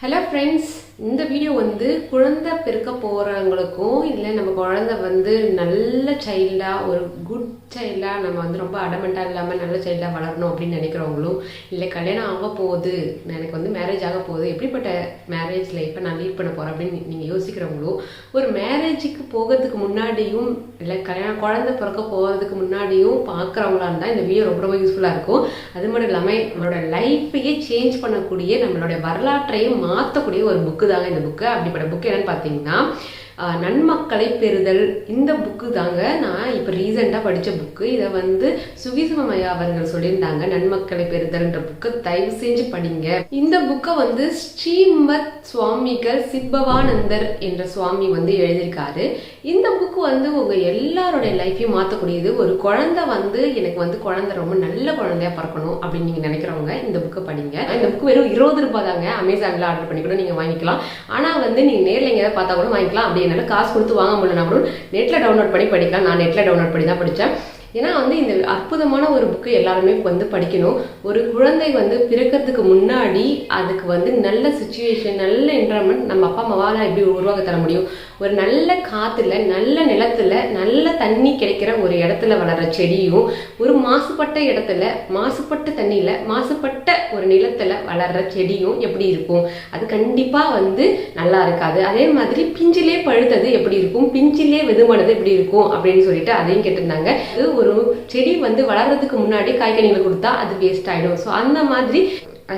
hello friends. இந்த video வந்து குழந்தை பிறக்க போகிறவங்களுக்கும் இல்லை நம்ம குழந்தை வந்து நல்ல சைல்டாக ஒரு குட் சைல்டாக நம்ம வந்து ரொம்ப அடமெண்ட்டாக இல்லாமல் நல்ல சைல்டாக வளரணும் அப்படின்னு நினைக்கிறவங்களும் இல்லை கல்யாணம் ஆக போகுது எனக்கு வந்து மேரேஜ் ஆக போகுது எப்படிப்பட்ட மேரேஜ் லைஃப்பை நான் லீட் பண்ண போகிறேன் அப்படின்னு நீங்கள் யோசிக்கிறவங்களும் ஒரு மேரேஜுக்கு போகிறதுக்கு முன்னாடியும் இல்லை கல்யாணம் குழந்தை பிறக்க போகிறதுக்கு முன்னாடியும் பார்க்குறவங்களா இருந்தால் இந்த வீடியோ ரொம்ப ரொம்ப யூஸ்ஃபுல்லாக இருக்கும். அது மட்டும் இல்லாமல் நம்மளோட லைஃப்பையே சேஞ்ச் பண்ணக்கூடிய நம்மளோட வரலாற்றையும் மாற்றக்கூடிய ஒரு புக்கு தாங்க இந்த புக்கு அப்படிப்பட்ட புக் என்னன்னு பார்த்தீங்கன்னா நன்மக்களை பெறுதல். இந்த புக்கு தாங்க நான் இப்போ ரீசெண்டாக படித்த புக்கு இதை வந்து சுகிசுமமையா அவர்கள் சொல்லியிருந்தாங்க நன்மக்களை பெறுதல்ன்ற புக்கு தயவு செஞ்சு படிங்க. இந்த புக்கை வந்து ஸ்ரீமத் சுவாமிகள் சிப்பவானந்தர் என்ற சுவாமி வந்து எழுதியிருக்காரு. இந்த புக்கு வந்து உங்க எல்லாருடைய லைஃப்பையும் மாற்றக்கூடியது ஒரு குழந்தை வந்து எனக்கு வந்து குழந்தை ரொம்ப நல்ல குழந்தையா பிறக்கணும் அப்படின்னு நீங்க நினைக்கிறவங்க இந்த புக்கை படிங்க. இந்த புக் வெறும் இருபது ரூபாய் தாங்க. அமேசான்ல ஆர்டர் பண்ணி கூட நீங்க வாங்கிக்கலாம். ஆனா வந்து நீங்க நேர்ல எங்கேயாவது பார்த்தா கூட வாங்கிக்கலாம். அப்படி என்னால் காசு கொடுத்து வாங்க முடியலனா கூட நெட்ல டவுன்லோட் பண்ணி படிக்கலாம். நான் நெட்ல டவுன்லோட் பண்ணி தான் படித்தேன் ஏன்னா வந்து இந்த அற்புதமான ஒரு புக்கு எல்லாருமே வந்து படிக்கணும். ஒரு குழந்தை வந்து பிறக்கிறதுக்கு முன்னாடி அதுக்கு வந்து நல்ல சுச்சுவேஷன் நல்ல என்வரன்மெண்ட் நம்ம அப்பா அம்மாவால் எப்படி உருவாக்க தர முடியும்? ஒரு நல்ல காத்துல நல்ல நிலத்துல நல்ல தண்ணி கிடைக்கிற ஒரு இடத்துல வளர்ற செடியும் ஒரு மாசுபட்ட இடத்துல மாசுபட்ட தண்ணியில மாசுபட்ட ஒரு நிலத்துல வளர்ற செடியும் எப்படி இருக்கும்? அது கண்டிப்பா வந்து நல்லா இருக்காது. அதே மாதிரி பிஞ்சிலே பழுத்தது எப்படி இருக்கும்? பிஞ்சிலே வெதுமானது எப்படி இருக்கும்? அப்படின்னு சொல்லிட்டு அதையும் கேட்டிருந்தாங்க. இது ஒரு செடி வந்து வளர்றதுக்கு முன்னாடி காய்கனிகளை கொடுத்தா அது வேஸ்ட் ஆயிடும். ஸோ அந்த மாதிரி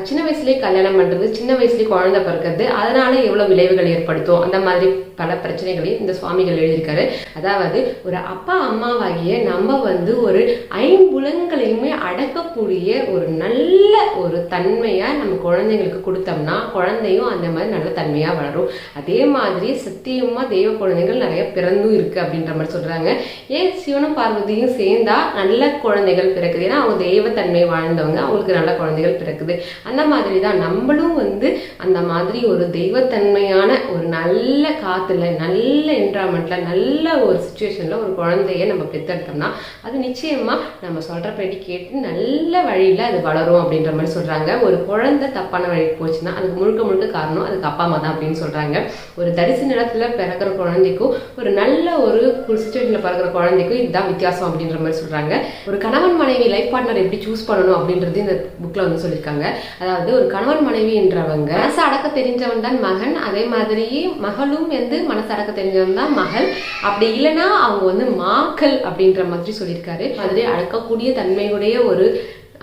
சின்ன வயசுலயே கல்யாணம் பண்றது சின்ன வயசுலயே குழந்தை பிறக்கிறது அதனால எவ்வளவு விளைவுகள் ஏற்படுத்தும்? அந்த மாதிரி பல பிரச்சனைகளையும் இந்த சுவாமிகள் எழுதியிருக்காரு. அதாவது ஒரு அப்பா அம்மாவாகிய நம்ம வந்து ஒரு ஐம்புலங்களையுமே அடக்கக்கூடிய ஒரு நல்ல ஒரு தன்மையாக நம்ம குழந்தைங்களுக்கு கொடுத்தோம்னா குழந்தையும் அந்த மாதிரி நல்ல தன்மையா வளரும். அதே மாதிரி சத்தியமா தெய்வ குழந்தைகள் நிறைய பிறந்தும் இருக்கு அப்படின்ற மாதிரி சொல்றாங்க. ஏன் சிவனும் பார்வதியும் சேர்ந்தா நல்ல குழந்தைகள் பிறக்குது? ஏன்னா அவங்க தெய்வத்தன்மை வாழ்ந்தவங்க அவங்களுக்கு நல்ல குழந்தைகள் பிறக்குது. அந்த மாதிரி தான் நம்மளும் வந்து அந்த மாதிரி ஒரு தெய்வத்தன்மையான ஒரு நல்ல காத்துல நல்ல என்வரான்மெண்ட்ல நல்ல ஒரு சுச்சுவேஷன்ல ஒரு குழந்தைய நம்ம பெற்றெடுத்தோம்னா அது நிச்சயமா நம்ம சொல்றபடி கேட்டு நல்ல வழியில அது வளரும் அப்படின்ற மாதிரி சொல்றாங்க. ஒரு குழந்தை தப்பான வழிக்கு போச்சுன்னா அதுக்கு முழுக்க முழுக்க காரணம் அதுக்கு அப்பா அம்மா தான் அப்படின்னு சொல்றாங்க. ஒரு தரிசு நிலத்துல பிறக்கிற குழந்தைக்கும் ஒரு நல்ல ஒரு சுச்சுவேஷன்ல பிறக்கிற குழந்தைக்கும் இதுதான் வித்தியாசம் அப்படின்ற மாதிரி சொல்றாங்க. ஒரு கணவன் மனைவி லைஃப் பார்ட்னர் எப்படி சூஸ் பண்ணணும் அப்படின்றது இந்த புக்ல வந்து சொல்லியிருக்காங்க. அதாவது ஒரு கணவன் மனைவின்றவங்க மனசு அடக்க தெரிஞ்சவன் தான் மகன். அதே மாதிரி மகளும் வந்து மனசு அடக்க தெரிஞ்சவன் தான் மகள். அப்படி இல்லைன்னா அவங்க வந்து மாக்கள் அப்படின்ற மாதிரி சொல்லியிருக்காரு. மாதிரி அடக்கக்கூடிய தன்மையுடைய ஒரு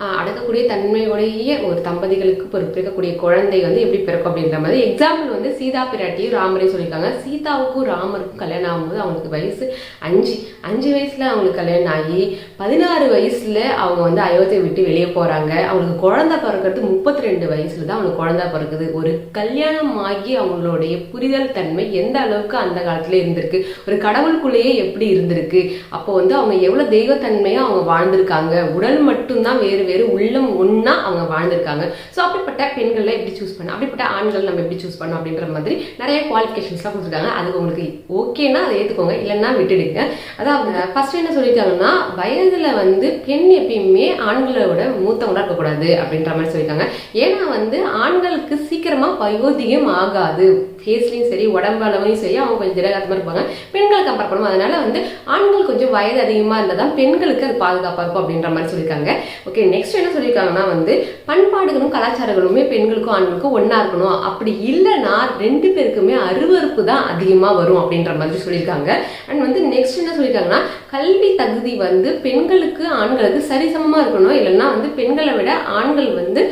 அடக்கக்கூடிய தன்மையுடைய ஒரு தம்பதிகளுக்கு பிறக்கக்கூடிய குழந்தை வந்து எப்படி பிறக்கும் அப்படின்ற மாதிரி எக்ஸாம்பிள் வந்து சீதா பிராட்டியும் ராமரையும் சொல்லியிருக்காங்க. சீதாவுக்கும் ராமருக்கும் கல்யாணம் ஆகும்போது அவங்களுக்கு வயசு அஞ்சு. அஞ்சு வயசுல அவங்களுக்கு கல்யாணம் ஆகி பதினாறு வயசுல அவங்க வந்து அயோத்தியை விட்டு வெளியே போறாங்க. அவங்களுக்கு குழந்தை பிறக்கிறது முப்பத்தி ரெண்டு வயசுல தான் அவங்களுக்கு குழந்தை பிறக்குது. ஒரு கல்யாணம் ஆகி அவங்களுடைய புரிதல் தன்மை எந்த அளவுக்கு அந்த காலத்துல இருந்திருக்கு? ஒரு கடவுளுக்குள்ளேயே எப்படி இருந்திருக்கு? அப்போ வந்து அவங்க எவ்வளவு தெய்வத்தன்மையா அவங்க வாழ்ந்திருக்காங்க? உடல் மட்டும்தான் வேறு வேறு உள்ளம் ஒன்னா அவங்க வாழ்ந்திருக்காங்க. ஸோ அப்படிப்பட்ட பெண்களை எப்படி சூஸ் பண்ண அப்படிப்பட்ட ஆண்கள் நம்ம எப்படி சூஸ் பண்ணோம் அப்படின்ற மாதிரி நிறைய குவாலிஃபிகேஷன்ஸ்லாம் கொடுத்துருக்காங்க. அது உங்களுக்கு ஓகேனா அதை ஏற்றுக்கோங்க இல்லைன்னா விட்டுடுங்க. அதாவது ஃபர்ஸ்ட் என்ன சொல்லியிருக்காங்கன்னா வயதுல வந்து பெண் எப்பயுமே ஆண்களோட மூத்தவங்களாக மூத்தவங்களா இருக்கக்கூடாது அப்படின்ற மாதிரி சொல்லியிருக்காங்க. ஏன்னா வந்து ஆண்களுக்கு சீக்கிரமா வயோதிகம் ஆகாது. ஃபேஸ்லையும் சரி உடம்பளவையும் சரி அவங்க கொஞ்சம் திடகாத்தமாக இருப்பாங்க. பெண்கள் கம்பேர் பண்ணுவோம். அதனால வந்து ஆண்கள் கொஞ்சம் வயது அதிகமாக இருந்தால் தான் பெண்களுக்கு அது பாதுகாப்பாக இருக்கும் அப்படின்ற மாதிரி சொல்லியிருக்காங்க. ஓகே நெக்ஸ்ட் என்ன சொல்லியிருக்காங்கன்னா வந்து பண்பாடுகளும் கலாச்சாரங்களுமே பெண்களுக்கும் ஆண்களுக்கும் ஒன்றா இருக்கணும். அப்படி இல்லைன்னா ரெண்டு பேருக்குமே அருவருப்பு தான் அதிகமாக வரும் அப்படின்ற மாதிரி சொல்லியிருக்காங்க. அண்ட் வந்து நெக்ஸ்ட் என்ன சொல்லியிருக்காங்கன்னா கல்வி தகுதி வந்து பெண்களுக்கு ஆண்களுக்கு சரிசமமாக இருக்கணும். இல்லைன்னா வந்து பெண்களை விட ஆண்கள் வந்து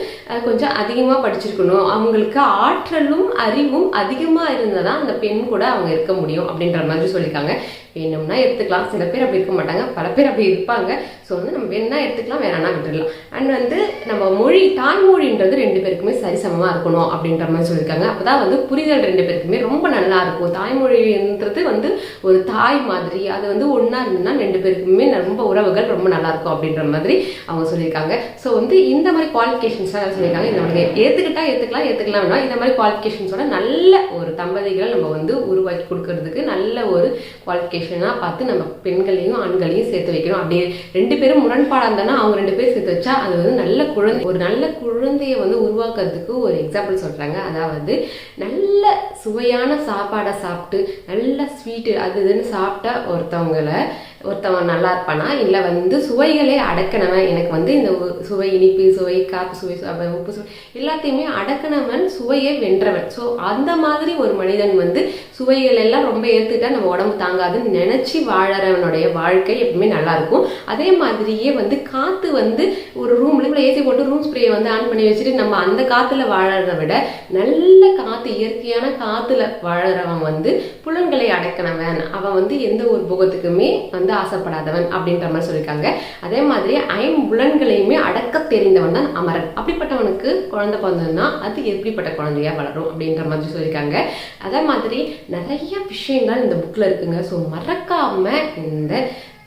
கொஞ்சம் அதிகமாக படிச்சிருக்கணும். அவங்களுக்கு ஆற்றலும் அறிவும் அதிகமாக இருந்தால் தான் அந்த பெண் கூட அவங்க இருக்க முடியும் அப்படின்ற மாதிரி சொல்லியிருக்காங்க. வேணும்னா எடுத்துக்கலாம். சில பேர் அப்படி இருக்க மாட்டாங்க. பல பேர் அப்படி இருப்பாங்க. ஸோ வந்து நம்ம வேணும்னா எடுத்துக்கலாம் வேணாம்னா விட்டுடலாம் அண்ட் வந்து நம்ம மொழி தாய்மொழின்றது ரெண்டு பேருக்குமே சரிசமமாக இருக்கணும் அப்படின்ற மாதிரி சொல்லியிருக்காங்க. அப்பதான் வந்து புரிதல் ரெண்டு பேருக்குமே ரொம்ப நல்லா இருக்கும். தாய்மொழின்றது வந்து ஒரு தாய் மாதிரி அது வந்து ஒன்றா இருந்ததுன்னா ரெண்டு பேருக்குமே ரொம்ப உறவுகள் ரொம்ப நல்லா இருக்கும் அப்படின்ற மாதிரி அவங்க சொல்லியிருக்காங்க. ஸோ வந்து இந்த மாதிரி குவாலிஃபிகேஷன்ஸ் சொல்லியிருக்காங்க. இந்த மாதிரி ஏற்றுக்கிட்டா ஏற்றுக்கலாம் ஏற்றுக்கலாம் வேணா இந்த மாதிரி குவாலிஃபிகேஷன்ஸோட நல்ல ஒரு தம்பதிகளை நம்ம வந்து உருவாக்கி கொடுக்கறதுக்கு நல்ல ஒரு குவாலிஃபிகேஷனாக பார்த்து நம்ம பெண்களையும் ஆண்களையும் சேர்த்து வைக்கணும். அப்படி ரெண்டு பேரும் முரண்பாடாக இருந்தானா அவங்க ரெண்டு பேரும் சேர்த்து வச்சா அது வந்து நல்ல குழந்தை ஒரு நல்ல குழந்தையை வந்து உருவாக்குறதுக்கு ஒரு எக்ஸாம்பிள் சொல்கிறாங்க அதாவது நல்ல சுவையான சாப்பாடை சாப்பிட்டு நல்ல ஸ்வீட்டு அது இதுன்னு சாப்பிட்டா ஒருத்தவங்களை ஒருத்தவன் நல்லா இருப்பானா? இல்லை வந்து சுவைகளே அடக்கினவன் எனக்கு வந்து இந்த சுவை இனிப்பு சுவை காப்பு சுவை உப்பு சுவை எல்லாத்தையுமே அடக்கினவன் சுவையை வென்றவன். ஸோ அந்த மாதிரி ஒரு மனிதன் வந்து சுவைகள் எல்லாம் ரொம்ப ஏற்றுட்டா நம்ம உடம்பு தாங்காதுன்னு நினச்சி வாழறவனுடைய வாழ்க்கை எப்பவுமே நல்லா இருக்கும். அதே மாதிரியே வந்து காற்று வந்து ஒரு ரூம்ல ஏசி போட்டு ரூம் ஸ்ப்ரேயை வந்து ஆன் பண்ணி வச்சுட்டு நம்ம அந்த காற்றுல வாழறத விட நல்ல காற்று இயற்கையான காற்றுல வாழறவன் வந்து புலன்களை அடக்கினவன். அவன் வந்து எந்த ஒரு புகத்துக்குமே வந்து ஆசைப்படாதவன் அப்படின்ற மாதிரி சொல்லியிருக்காங்க. அதே மாதிரி ஐம்புலன்களையுமே அடக்க தெரிந்தவன் தான் அமரன். அப்படிப்பட்டவனுக்கு குழந்தை பிறந்ததுன்னா அது எப்படிப்பட்ட குழந்தையா வளரும் அப்படின்ற மாதிரி சொல்லியிருக்காங்க. அதே மாதிரி நிறைய விஷயங்கள் இந்த புக்கில் இருக்குங்க. ஸோ மறக்காம இந்த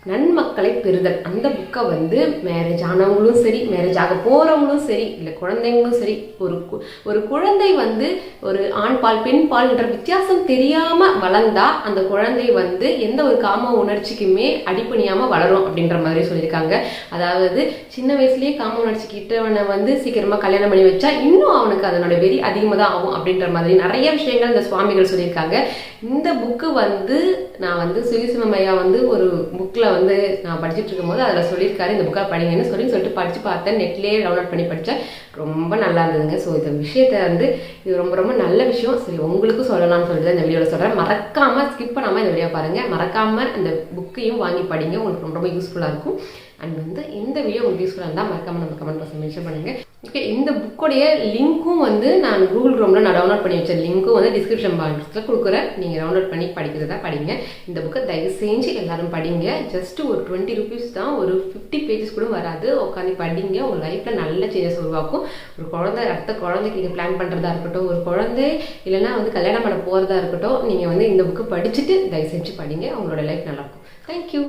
நன்மக்களை பெறுதல். அந்த புக்கை வந்து மேரேஜ் ஆனவங்களும் சரி மேரேஜ் ஆக போகிறவங்களும் சரி இல்லை குழந்தைங்களும் சரி ஒரு கு- ஒரு குழந்தை வந்து ஒரு ஆண் பால் பெண் பால்ன்ற வித்தியாசம் தெரியாமல் வளர்ந்தா அந்த குழந்தை வந்து எந்த ஒரு காம உணர்ச்சிக்குமே அடிப்பணியாமல் வளரும் அப்படின்ற மாதிரி சொல்லியிருக்காங்க. அதாவது சின்ன வயசுலயே காம உணர்ச்சி கிட்டவனை வந்து சீக்கிரமாக கல்யாணம் பண்ணி வச்சா இன்னும் அவனுக்கு அதனோட வெறி அதிகமாக தான் ஆகும் அப்படின்ற மாதிரி நிறைய விஷயங்கள் இந்த சுவாமிகள் சொல்லியிருக்காங்க. இந்த புக்கு வந்து நான் வந்து சுயசிவமையா வந்து ஒரு புக்கில் வந்து நான் படிச்சுட்டு இருக்கும்போது அதில் சொல்லியிருக்காரு இந்த புக்கை படிங்கன்னு சொல்லி சொல்லிட்டு படித்து பார்த்தேன். நெட்லேயே டவுன்லோட் பண்ணி படித்தேன் ரொம்ப நல்லா இருந்ததுங்க. ஸோ இந்த விஷயத்தை வந்து இது ரொம்ப ரொம்ப நல்ல விஷயம். சரி உங்களுக்கும் சொல்லலாம்னு சொல்லிட்டு இந்த வீடியோவில் சொல்கிறேன் மறக்காமல் ஸ்கிப் பண்ணாமல் இந்த வீடியோ பாருங்கள் மறக்காமல் இந்த புக்கையும் வாங்கி படிங்க. உங்களுக்கு ரொம்ப ரொம்ப யூஸ்ஃபுல்லாக இருக்கும். அண்ட் வந்து இந்த வீடியோ உங்களுக்கு யூஸ்ஃபுல்லாக இருந்தால் மறக்காமல் நம்ம கமெண்ட் பாக்ஸ் மென்ஷன் பண்ணுங்கள் ஓகே இந்த புக்கோடைய லிங்க்கும் வந்து நான் கூகுள் க்ரோமில் நான் டவுன்லோட் பண்ணி வச்ச லிங்க்கும் வந்து டிஸ்கிரிப்ஷன் பாக்ஸில் கொடுக்குறேன். நீங்கள் டவுன்லோட் பண்ணி படிக்கிறதா படிங்க. இந்த புக்கை தயவு செஞ்சு எல்லாரும் படிங்க. ஜஸ்ட் ஒரு டுவெண்ட்டி ருபீஸ் தான் ஒரு ஃபிஃப்டி பேஜஸ் கூட வராது. உட்காந்து படிங்க. உங்கள் லைஃப்பில் நல்ல சேஞ்சஸ் உருவாக்கும். ஒரு குழந்தை அடுத்த குழந்தைக்கு நீங்கள் பிளான் பண்ணுறதா இருக்கட்டும். ஒரு குழந்தை இல்லைன்னா வந்து கல்யாணம் பண்ண போகிறதா இருக்கட்டும். நீங்கள் வந்து இந்த புக்கு படிச்சுட்டு தயவு செஞ்சு படிங்க. உங்களோட லைஃப் நல்லாயிருக்கும். தேங்க்யூ